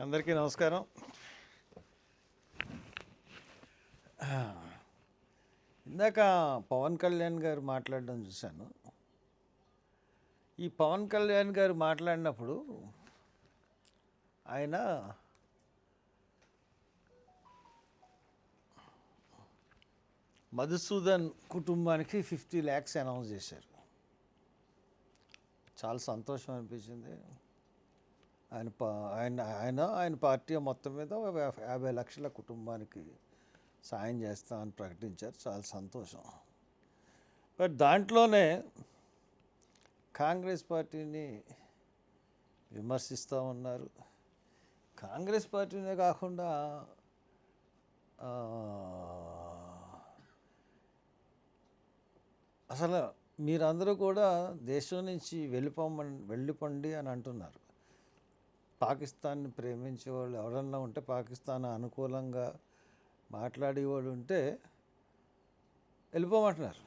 అందరికీ నమస్కారం. ఇందాక పవన్ కళ్యాణ్ గారు మాట్లాడడం చూశాను. ఈ పవన్ కళ్యాణ్ గారు మాట్లాడినప్పుడు ఆయన మధుసూదన్ కుటుంబానికి ఫిఫ్టీ ల్యాక్స్ అనౌన్స్ చేశారు. చాలా సంతోషం అనిపించింది. ఆయన పా ఆయన ఆయన ఆయన పార్టీ మొత్తం మీద యాభై లక్షల కుటుంబానికి సాయం చేస్తామని ప్రకటించారు. చాలా సంతోషం. బట్ దాంట్లోనే కాంగ్రెస్ పార్టీని విమర్శిస్తూ ఉన్నారు. కాంగ్రెస్ పార్టీనే కాకుండా అసలు మీరందరూ కూడా దేశం నుంచి వెళ్ళిపోమని వెళ్ళిపోండి అని అంటున్నారు. పాకిస్తాన్ని ప్రేమించే వాళ్ళు ఎవరన్నా ఉంటే పాకిస్తాన్ అనుకూలంగా మాట్లాడేవాళ్ళు ఉంటే వెళ్ళిపోమంటున్నారు.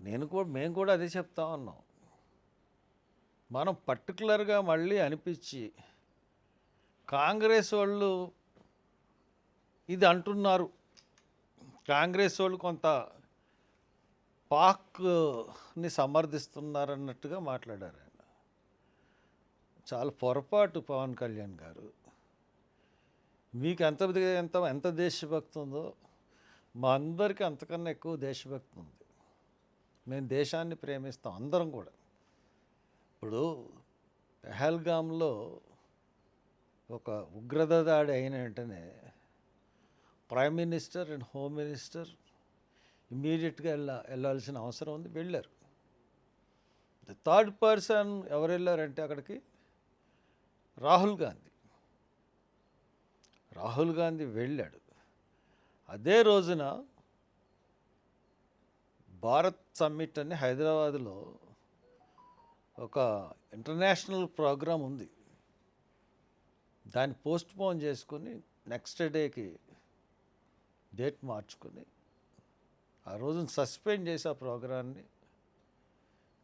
నేను కూడా మేము కూడా అదే చెప్తా ఉన్నాం. మనం పర్టికులర్గా మళ్ళీ అనిపించి కాంగ్రెస్ వాళ్ళు ఇది అంటున్నారు. కాంగ్రెస్ వాళ్ళు కొంత పాక్ని సమర్థిస్తున్నారన్నట్టుగా మాట్లాడారు చాలా పొరపాటు పవన్ కళ్యాణ్ గారు. మీకు ఎంత ఎంత ఎంత దేశభక్తి ఉందో మా అందరికీ అంతకన్నా ఎక్కువ దేశభక్తి ఉంది. మేము దేశాన్ని ప్రేమిస్తాం అందరం కూడా. ఇప్పుడు పెహల్గామ్లో ఒక ఉగ్రత దాడి అయిన వెంటనే prime minister and home minister ఇమీడియట్గా వెళ్ళ వెళ్ళాల్సిన అవసరం ఉంది వెళ్ళారు. ద థర్డ్ పర్సన్ ఎవరు వెళ్ళారంటే అక్కడికి? రాహుల్ గాంధీ. రాహుల్ గాంధీ వెళ్ళాడు. అదే రోజున భారత్ సమ్మిట్ అని హైదరాబాద్లో ఒక ఇంటర్నేషనల్ ప్రోగ్రాం ఉంది. దాన్ని పోస్ట్ పోన్ చేసుకుని నెక్స్ట్ డేకి డేట్ మార్చుకుని ఆ రోజున సస్పెండ్ చేసి ఆ ప్రోగ్రాన్ని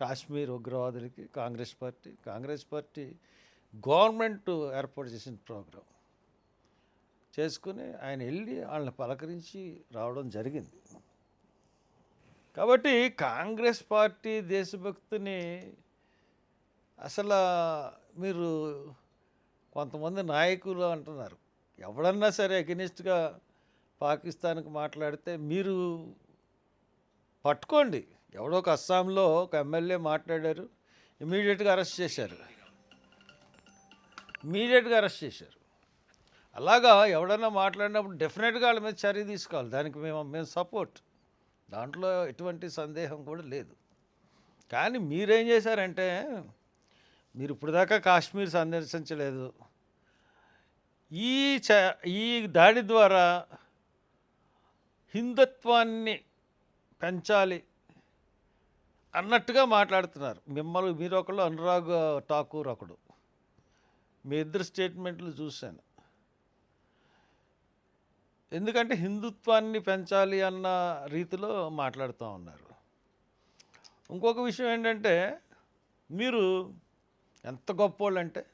Kashmir ఉగ్రవాదులకి Congress party Congress party government ఏర్పాటు చేసిన ప్రోగ్రాం చేసుకుని ఆయన వెళ్ళి వాళ్ళని పలకరించి రావడం జరిగింది. కాబట్టి కాంగ్రెస్ పార్టీ దేశభక్తిని అసలు మీరు కొంతమంది నాయకులు అంటున్నారు. ఎవడన్నా సరే అగెనిస్ట్గా పాకిస్తాన్కి మాట్లాడితే మీరు పట్టుకోండి. ఎవడో ఒక అస్సాంలో ఒక ఎమ్మెల్యే మాట్లాడారు ఇమీడియట్గా అరెస్ట్ చేశారు. ఇమీడియట్గా అరెస్ట్ చేశారు. అలాగా ఎవడన్నా మాట్లాడినప్పుడు డెఫినెట్గా వాళ్ళ మీద చర్య తీసుకోవాలి. దానికి మేము మేము సపోర్ట్. దాంట్లో ఎటువంటి సందేహం కూడా లేదు. కానీ మీరేం చేశారంటే మీరు ఇప్పుడు దాకా కాశ్మీర్ సందర్శించలేదు. ఈ చ ఈ దాడి ద్వారా హిందుత్వాన్ని పెంచాలి అన్నట్టుగా మాట్లాడుతున్నారు. మిమ్మల్ని మీరు ఒకళ్ళు అనురాగ్ ఠాకూర్ ఒకడు. మీ ఇద్దరు స్టేట్మెంట్లు చూశాను. ఎందుకంటే హిందుత్వాన్ని పెంచాలి అన్న రీతిలో మాట్లాడుతూ ఉన్నారు. ఇంకొక విషయం ఏంటంటే మీరు ఎంత గొప్పోళ్ళు అంటే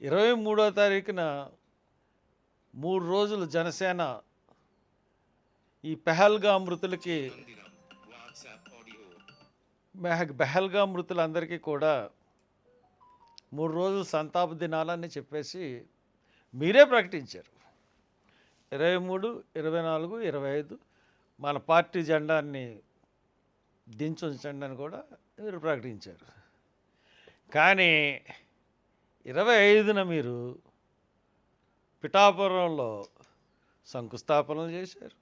ఇరవై మూడో తారీఖున మూడు రోజులు జనసేన ఈ పెహల్గా మృతులకి బెహల్గా మృతులందరికీ కూడా మూడు రోజులు సంతాప దినాలని చెప్పేసి మీరే ప్రకటించారు. ఇరవై మూడు ఇరవై నాలుగు ఇరవై ఐదు మన పార్టీ జెండాన్ని దించుంచండి అని కూడా మీరు ప్రకటించారు. కానీ ఇరవై ఐదున మీరు పిఠాపురంలో శంకుస్థాపనలు చేశారు.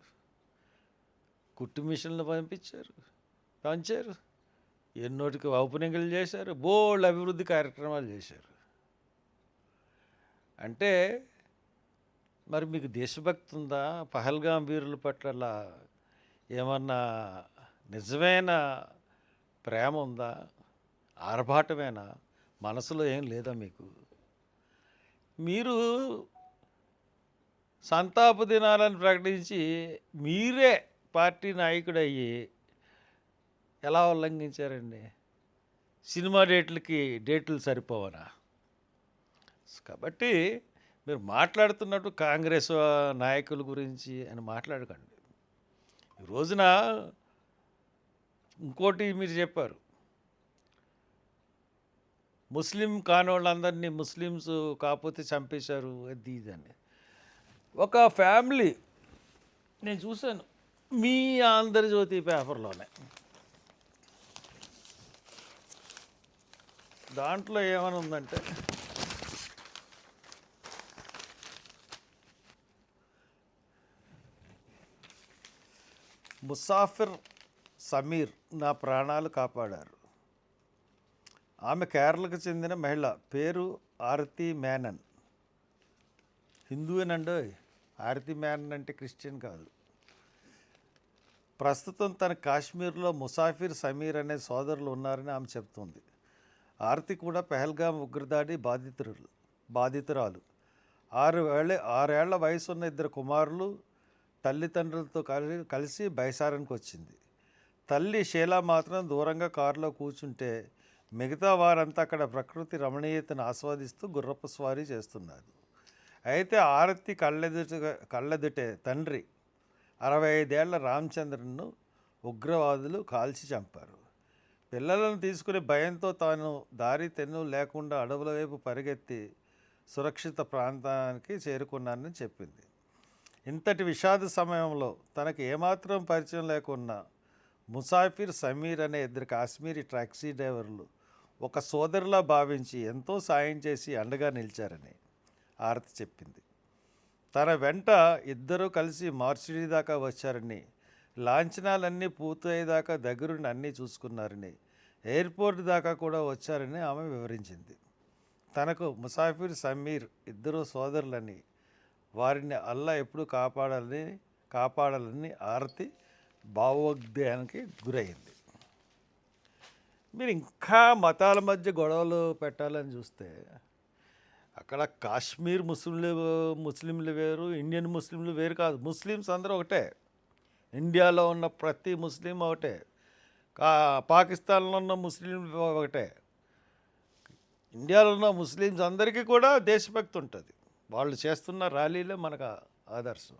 కుట్టు మిషన్లు పంపించారు పంచారు. ఎన్నోటికి ఓపెనింగ్లు చేశారు బోల్డ్ అభివృద్ధి కార్యక్రమాలు చేశారు. అంటే మరి మీకు దేశభక్తి ఉందా? పహల్గాం వీరుల పట్ల ఏమన్నా నిజమైన ప్రేమ ఉందా? ఆర్భాటమేనా? మనసులో ఏం లేదా మీకు? మీరు సంతాప దినాలను ప్రకటించి మీరే పార్టీ నాయకుడయ్యి ఎలా ఉల్లంఘించారండి? సినిమా డేట్లకి డేట్లు సరిపోవనా? కాబట్టి మీరు మాట్లాడుతున్నట్టు కాంగ్రెస్ నాయకుల గురించి అని మాట్లాడకండి. ఈ రోజున ఇంకోటి మీరు చెప్పారు. ముస్లిం కానోళ్ళందరినీ ముస్లిమ్స్ కాకపోతే చంపేశారు అది ఇది అని. ఒక ఫ్యామిలీ నేను చూశాను మీ ఆంధ్రజ్యోతి పేపర్లోనే. దాంట్లో ఏమని ఉందంటే ముసాఫిర్ సమీర్ నా ప్రాణాలు కాపాడారు. ఆమె కేరళకు చెందిన మహిళ పేరు ఆరతి మేనన్. హిందూయేనండో ఆరతి మేనన్ అంటే క్రిస్టియన్ కాదు. ప్రస్తుతం తన కాశ్మీర్లో ముసాఫిర్ సమీర్ అనే సోదరులు ఉన్నారని ఆమె చెప్తుంది. ఆరతి కూడా పెహల్గాం ఉగ్రదాడి బాధితులు బాధితురాలు. ఆరు ఏళ్ళ ఆరేళ్ళ వయసున్న ఇద్దరు కుమారులు తల్లిదండ్రులతో కలిసి కలిసి బైసారానికి వచ్చింది. తల్లి షీలా మాత్రం దూరంగా కారులో కూర్చుంటే మిగతా వారంతా అక్కడ ప్రకృతి రమణీయతను ఆస్వాదిస్తూ గుర్రపు స్వారీ చేస్తున్నారు. అయితే ఆరతి కళ్ళెదుట కళ్ళెదుటే తండ్రి అరవై ఐదేళ్ళ రామచంద్రన్ను ఉగ్రవాదులు కాల్చి చంపారు. పిల్లలను తీసుకుని భయంతో తాను దారి తెన్ను లేకుండా అడవుల వైపు పరిగెత్తి సురక్షిత ప్రాంతానికి చేరుకున్నానని చెప్పింది. ఇంతటి విషాద సమయంలో తనకు ఏమాత్రం పరిచయం లేకున్నా ముసాఫిర్ సమీర్ అనే ఇద్దరు కాశ్మీరీ టాక్సీ డ్రైవర్లు ఒక సోదరులా భావించి ఎంతో సాయం చేసి అండగా నిలిచారని ఆరతి చెప్పింది. తన వెంట ఇద్దరూ కలిసి మార్చిడి దాకా వచ్చారని లాంఛనాలన్నీ పూర్తయ్యేదాకా దగ్గరుండి అన్నీ చూసుకున్నారని ఎయిర్పోర్ట్ దాకా కూడా వచ్చారని ఆమె వివరించింది. తనకు ముసాఫిర్ సమీర్ ఇద్దరు సోదరులని వారిని అల్లా ఎప్పుడు కాపాడాలని కాపాడాలని ఆరతి భావోద్వేగానికి గురైంది మీరు ఇంకా మతాల మధ్య గొడవలు పెట్టాలని చూస్తే అక్కడ కాశ్మీర్ ముస్లింలు ముస్లింలు వేరు ఇండియన్ ముస్లింలు వేరు కాదు ముస్లిమ్స్ అందరూ ఒకటే. ఇండియాలో ఉన్న ప్రతి ముస్లిం ఒకటే. కా పాకిస్తాన్లో ఉన్న ముస్లింలు ఒకటే. ఇండియాలో ఉన్న ముస్లిమ్స్ అందరికీ కూడా దేశభక్తి ఉంటుంది. వాళ్ళు చేస్తున్న ర్యాలీలే మనకు ఆదర్శం.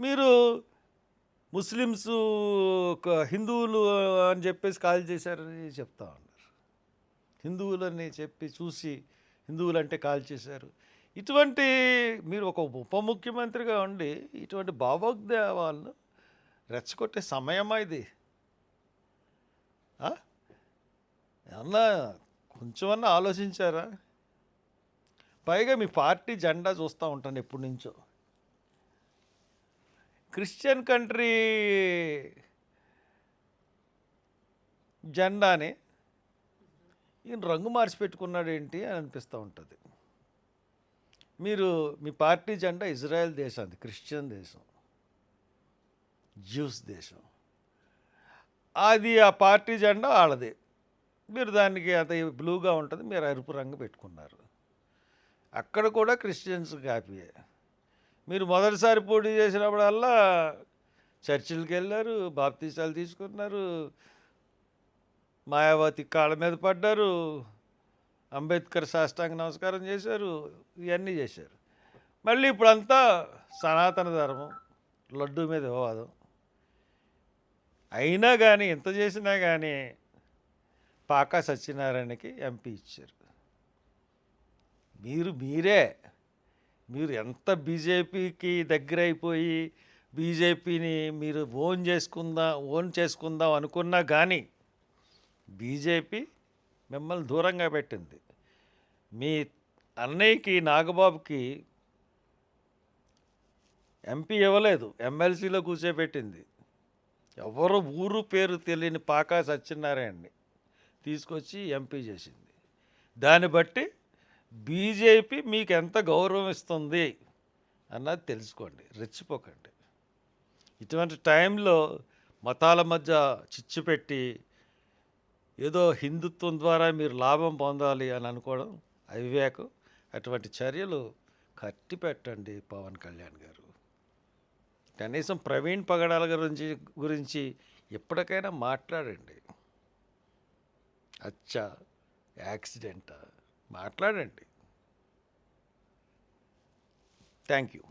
మీరు ముస్లిమ్స్ ఒక హిందువులు అని చెప్పేసి కాల్ చేశారని చెప్తా ఉన్నారు. హిందువులని చెప్పి చూసి హిందువులు అంటే కాల్ చేశారు. ఇటువంటి మీరు ఒక ఉప ముఖ్యమంత్రిగా ఉండి ఇటువంటి భావోద్వేగాలను రెచ్చగొట్టే సమయమా ఇది? ఏమన్నా కొంచెమన్నా ఆలోచించారా? పైగా మీ పార్టీ జెండా చూస్తూ ఉంటాను ఎప్పటి నుంచో. క్రిస్టియన్ కంట్రీ జెండాని ఈయన రంగు మార్చి పెట్టుకున్నాడు ఏంటి అని అనిపిస్తూ ఉంటుంది. మీరు మీ పార్టీ జెండా ఇజ్రాయెల్ దేశం అది క్రిస్టియన్ దేశం. జ్యూస్ దేశం. అది ఆ పార్టీ జెండా వాళ్ళది మీరు దానికి అంత బ్లూగా ఉంటుంది మీరు ఎరుపు రంగు పెట్టుకున్నారు. అక్కడ కూడా క్రిస్టియన్స్ కాపీయే. మీరు మొదటిసారి పోటీ చేసినప్పుడల్లా చర్చిలకు వెళ్ళారు బాప్తీసాలు తీసుకున్నారు మాయావతి కాళ్ళ మీద పడ్డారు అంబేద్కర్ సాష్టాంగ నమస్కారం చేశారు ఇవన్నీ చేశారు. మళ్ళీ ఇప్పుడంతా సనాతన ధర్మం లడ్డు మీద వివాదం. అయినా కానీ ఎంత చేసినా కానీ పాకా సత్యనారాయణకి ఎంపీ ఇచ్చారు. మీరు మీరే. మీరు ఎంత బీజేపీకి దగ్గర అయిపోయి బీజేపీని మీరు ఓన్ చేసుకుందాం ఓన్ చేసుకుందాం అనుకున్నా కానీ బీజేపీ మిమ్మల్ని దూరంగా పెట్టింది. మీ అన్నయ్యకి నాగబాబుకి ఎంపీ ఇవ్వలేదు. ఎమ్మెల్సీలో కూర్చోబెట్టింది. ఎవరు ఊరు పేరు తెలియని పాకా సత్యనారాయణని తీసుకొచ్చి ఎంపీ చేసింది. దాన్ని బట్టి బీజేపీ మీకు ఎంత గౌరవం ఇస్తుంది అన్నది తెలుసుకోండి రెచ్చిపోకండి. ఇటువంటి టైంలో మతాల మధ్య చిచ్చు పెట్టి ఏదో హిందుత్వం ద్వారా మీరు లాభం పొందాలి అని అనుకోవడం అవివేకం. అటువంటి చర్యలు కట్టి పెట్టండి పవన్ కళ్యాణ్ గారు. కనీసం ప్రవీణ్ పగడాల గురించి గురించి ఎప్పటికైనా మాట్లాడండి. అచ్చా యాక్సిడెంటా? మాట్లాడండి. Thank you.